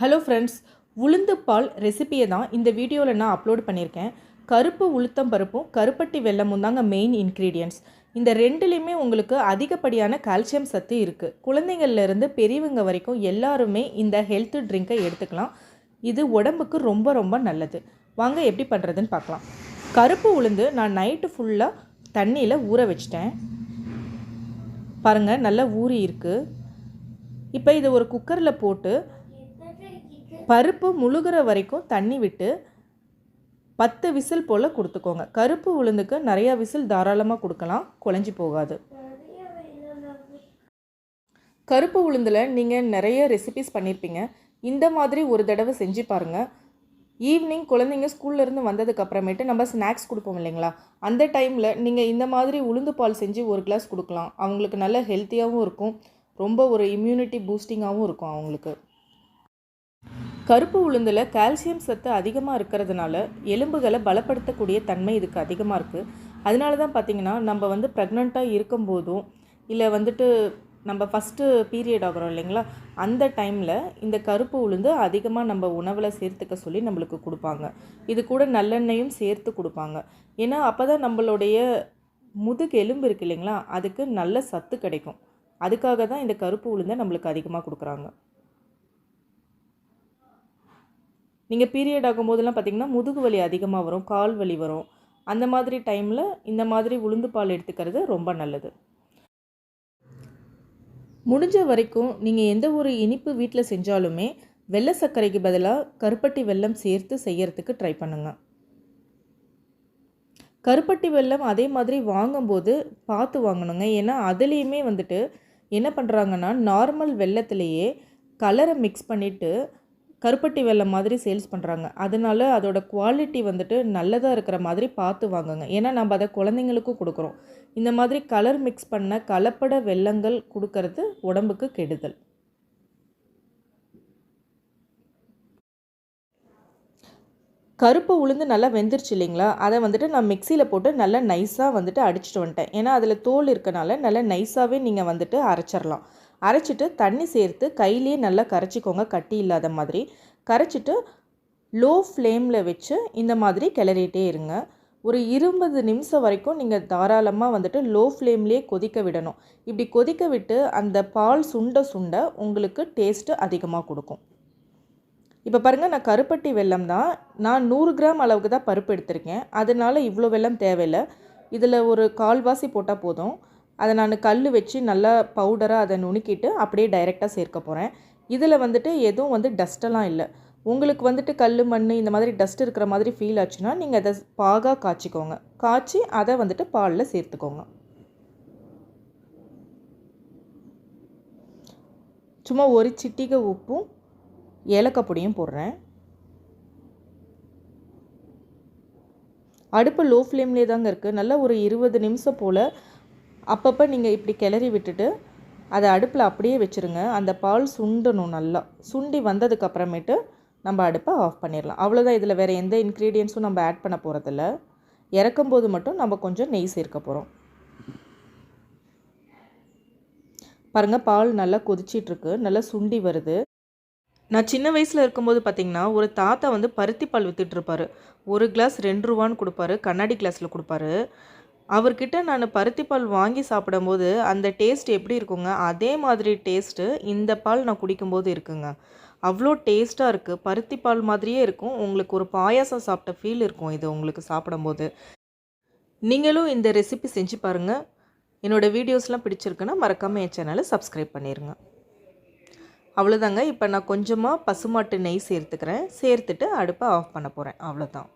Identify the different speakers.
Speaker 1: Hello friends உளுந்து பால் ரெசிபியை தான் இந்த வீடியோவில் நான் அப்லோட் பண்ணியிருக்கேன். கருப்பு உளுத்தம் பருப்பும் கருப்பட்டி வெல்லமும் தாங்க மெயின் இன்க்ரீடியன்ட்ஸ் இந்த ரெண்டுலேயுமே உங்களுக்கு அதிகப்படியான கால்சியம் சத்து இருக்குது குழந்தைங்கள்லேருந்து பெரியவங்க வரைக்கும் எல்லாருமே இந்த ஹெல்த் ட்ரிங்கை எடுத்துக்கலாம். இது உடம்புக்கு ரொம்ப ரொம்ப நல்லது. வாங்க எப்படி பண்ணுறதுன்னு பார்க்கலாம். கருப்பு உளுந்து நான் நைட்டு ஃபுல்லாக தண்ணியில் ஊற வச்சிட்டேன். பாருங்கள் நல்லா ஊறி இருக்குது இப்போ இதை ஒரு குக்கரில் போட்டு பருப்பு முழுகிற வரைக்கும் தண்ணி விட்டு பத்து விசில் போல் கொடுத்துக்கோங்க. கருப்பு உளுந்துக்கு நிறையா விசில் தாராளமாக கொடுக்கலாம். குழஞ்சி போகாது. கருப்பு உளுந்தில் நீங்கள் நிறைய ரெசிபிஸ் பண்ணியிருப்பீங்க இந்த மாதிரி ஒரு தடவை செஞ்சு பாருங்கள் ஈவினிங் குழந்தைங்க ஸ்கூல்லேருந்து வந்ததுக்கு அப்புறமேட்டு நம்ம ஸ்நாக்ஸ் கொடுப்போம் இல்லைங்களா? அந்த டைமில் நீங்கள் இந்த மாதிரி உளுந்து பால் செஞ்சு ஒரு கிளாஸ் கொடுக்கலாம். அவங்களுக்கு நல்ல ஹெல்த்தியாகவும் இருக்கும். ரொம்ப ஒரு இம்யூனிட்டி பூஸ்டிங்காகவும் இருக்கும் அவங்களுக்கு. கருப்பு உளுந்தில் கால்சியம் சத்து அதிகமாக இருக்கிறதுனால எலும்புகளை பலப்படுத்தக்கூடிய தன்மை இதுக்கு அதிகமாக இருக்குது அதனால தான் பார்த்திங்கன்னா நம்ம வந்து ப்ரெக்னெண்ட்டாக இருக்கும்போதும் இல்லை வந்துட்டு நம்ம ஃபஸ்ட்டு பீரியட் ஆகிறோம் இல்லைங்களா அந்த டைமில் இந்த கருப்பு உளுந்து அதிகமாக நம்ம உணவில் சேர்த்துக்க சொல்லி நம்மளுக்கு கொடுப்பாங்க. இது கூட நல்லெண்ணெயும் சேர்த்து கொடுப்பாங்க. ஏன்னா அப்போ தான் நம்மளுடைய முதுகு எலும்பு இருக்குது இல்லைங்களா அதுக்கு நல்ல சத்து கிடைக்கும். அதுக்காக தான் இந்த கருப்பு உளுந்தை நம்மளுக்கு அதிகமாக கொடுக்குறாங்க. நீங்கள் பீரியட் ஆகும்போதெல்லாம் பார்த்திங்கன்னா முதுகு வலி அதிகமாக வரும் கால் வலி வரும். அந்த மாதிரி டைமில் இந்த மாதிரி உளுந்து பால் எடுத்துக்கிறது ரொம்ப நல்லது. முடிஞ்ச வரைக்கும் நீங்கள் எந்த ஒரு இனிப்பு வீட்டில் செஞ்சாலுமே வெள்ளை சர்க்கரைக்கு பதிலாக கருப்பட்டி வெல்லம் சேர்த்து செய்யறதுக்கு ட்ரை பண்ணுங்கள் கருப்பட்டி வெல்லம் அதே மாதிரி வாங்கும்போது பார்த்து வாங்கணுங்க. ஏன்னா அதுலேயுமே வந்துட்டு என்ன பண்ணுறாங்கன்னா நார்மல் வெள்ளத்துலேயே கலரை மிக்ஸ் பண்ணிவிட்டு கருப்பட்டி வெல்லம் மாதிரி சேல்ஸ் பண்ணுறாங்க அதனால அதோட குவாலிட்டி வந்துட்டு நல்லதாக இருக்கிற மாதிரி பார்த்து வாங்குங்க. ஏன்னா நம்ம அதை குழந்தைங்களுக்கும் கொடுக்குறோம். இந்த மாதிரி கலர் மிக்ஸ் பண்ண கலப்பட வெல்லங்கள் கொடுக்கறது உடம்புக்கு கெடுதல். கருப்பு உளுந்து நல்லா வெந்துருச்சு இல்லைங்களா? அதை வந்துட்டு நான் மிக்சியில் போட்டு நல்லா நைஸாக வந்துட்டு அடிச்சுட்டு வந்துட்டேன். ஏன்னா அதில் தோல் இருக்கனால நல்லா நைஸாகவே நீங்கள் வந்துட்டு அரைச்சிடலாம் அரைச்சிட்டு தண்ணி சேர்த்து கையிலேயே நல்லா கரைச்சிக்கோங்க. கட்டி இல்லாத மாதிரி. கரைச்சிட்டு லோ ஃப்ளேமில் வச்சு இந்த மாதிரி கிளறிட்டே இருங்க. ஒரு இருபது நிமிஷம் வரைக்கும் நீங்கள் தாராளமாக வந்துட்டு லோ ஃப்ளேம்லேயே கொதிக்க விடணும். இப்படி கொதிக்க விட்டு அந்த பால் சுண்ட சுண்ட உங்களுக்கு டேஸ்ட்டு அதிகமாக கொடுக்கும். இப்போ பாருங்கள் நான் கருப்பட்டி வெல்லம் தான். நான் நூறு கிராம் அளவுக்கு தான் பருப்பு எடுத்திருக்கேன். அதனால் இவ்வளோ வெல்லம் தேவையில்லை. இதில் ஒரு கால்வாசி போட்டால் போதும். அதை நான் கல் வச்சு நல்லா பவுடராக அதை நுணுக்கிட்டு அப்படியே டைரெக்டாக சேர்க்க போகிறேன் இதில் வந்துட்டு எதுவும் வந்து டஸ்ட்டெல்லாம் இல்லை. உங்களுக்கு வந்துட்டு கல் மண் இந்த மாதிரி டஸ்ட் இருக்கிற மாதிரி ஃபீல் ஆச்சுன்னா நீங்கள் அதை பாகாக காய்ச்சிக்கோங்க. காய்ச்சி அதை வந்துட்டு பாலில் சேர்த்துக்கோங்க. சும்மா ஒரு சிட்டிகை உப்பும் ஏலக்காய் பொடியும் போடுறேன். அடுப்பு லோ ஃப்ளேம்லேயே தாங்க இருக்குது நல்லா ஒரு இருபது நிமிஷம் போல் அப்பப்போ நீங்கள் இப்படி கிளறி விட்டுட்டு அதை அடுப்பில் அப்படியே வச்சுருங்க. அந்த பால் சுண்டணும் நல்லா. சுண்டி வந்ததுக்கப்புறமேட்டு நம்ம அடுப்பை ஆஃப் பண்ணிடலாம் அவ்வளோதான் இதில் வேறு எந்த இன்க்ரீடியன்ஸும் நம்ம ஆட் பண்ண போகிறதில்ல இறக்கும்போது மட்டும் நம்ம கொஞ்சம் நெய் சேர்க்க போகிறோம் பாருங்கள் பால் நல்லா கொதிச்சிட்ருக்கு. நல்லா சுண்டி வருது. நான் சின்ன வயசில் இருக்கும்போது பார்த்திங்கன்னா ஒரு தாத்தா வந்து பருத்தி பால் விற்றுட்ருப்பாரு ஒரு கிளாஸ் ரெண்டு ரூபான்னு கொடுப்பாரு. கண்ணாடி கிளாஸில் கொடுப்பாரு. அவர்கிட்ட நான் பருத்தி பால் வாங்கி சாப்பிடும்போது அந்த டேஸ்ட் எப்படி இருக்குங்க? அதே மாதிரி டேஸ்ட்டு இந்த பால் நான் குடிக்கும்போது இருக்குங்க. அவ்வளோ டேஸ்ட்டாக இருக்குது பருத்தி பால் மாதிரியே இருக்கும். உங்களுக்கு ஒரு பாயாசம் சாப்பிட்ட ஃபீல் இருக்கும் இது உங்களுக்கு சாப்பிடும்போது. நீங்களும் இந்த ரெசிபி செஞ்சு பாருங்கள் என்னோடய வீடியோஸ்லாம் பிடிச்சிருக்குன்னா மறக்காமல் என் சேனலை சப்ஸ்கிரைப் பண்ணிடுங்க அவ்வளோதாங்க இப்போ நான் கொஞ்சமாக பசுமாட்டு நெய் சேர்த்துக்கிறேன். சேர்த்துட்டு அடுப்பை ஆஃப் பண்ண போகிறேன் அவ்வளோதான்